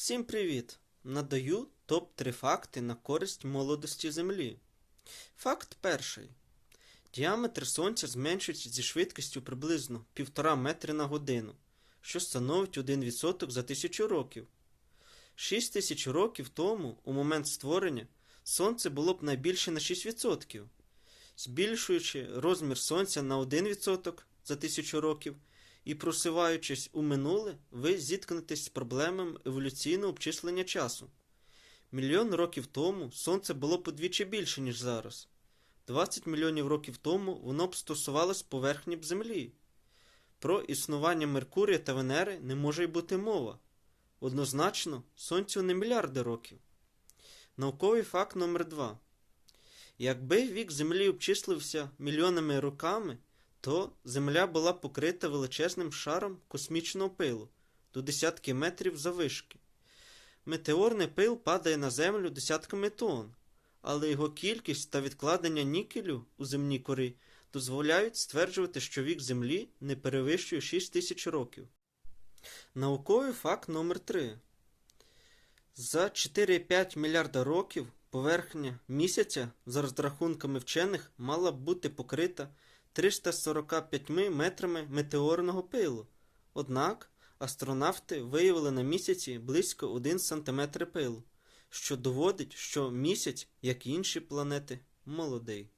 Всім привіт! Надаю топ-3 факти на користь молодості Землі. Факт перший. Діаметр Сонця зменшується зі швидкістю приблизно 1,5 метри на годину, що становить 1% за тисячу років. 6 тисяч років тому, у момент створення, Сонце було б найбільше на 6%. Збільшуючи розмір Сонця на 1% за тисячу років і просуваючись у минуле, ви зіткнетесь з проблемами еволюційного обчислення часу. Мільйон років тому Сонце було подвічі більше, ніж зараз. 20 мільйонів років тому воно б стосувалось поверхні б Землі. Про існування Меркурія та Венери не може й бути мова. Однозначно, Сонцю не мільярди років. Науковий факт номер 2 Якби вік Землі обчислився мільйонами роками, то Земля була покрита величезним шаром космічного пилу до десятки метрів завишки. Метеорний пил падає на Землю десятками тонн, але його кількість та відкладення нікелю у земній корі дозволяють стверджувати, що вік Землі не перевищує 6 тисяч років. Науковий факт номер 3 За 4,5 мільярда років поверхня місяця, за розрахунками вчених, мала б бути покрита 345 метрами метеорного пилу. Однак астронавти виявили на місяці близько 1 см пилу, що доводить, що місяць, як і інші планети, молодий.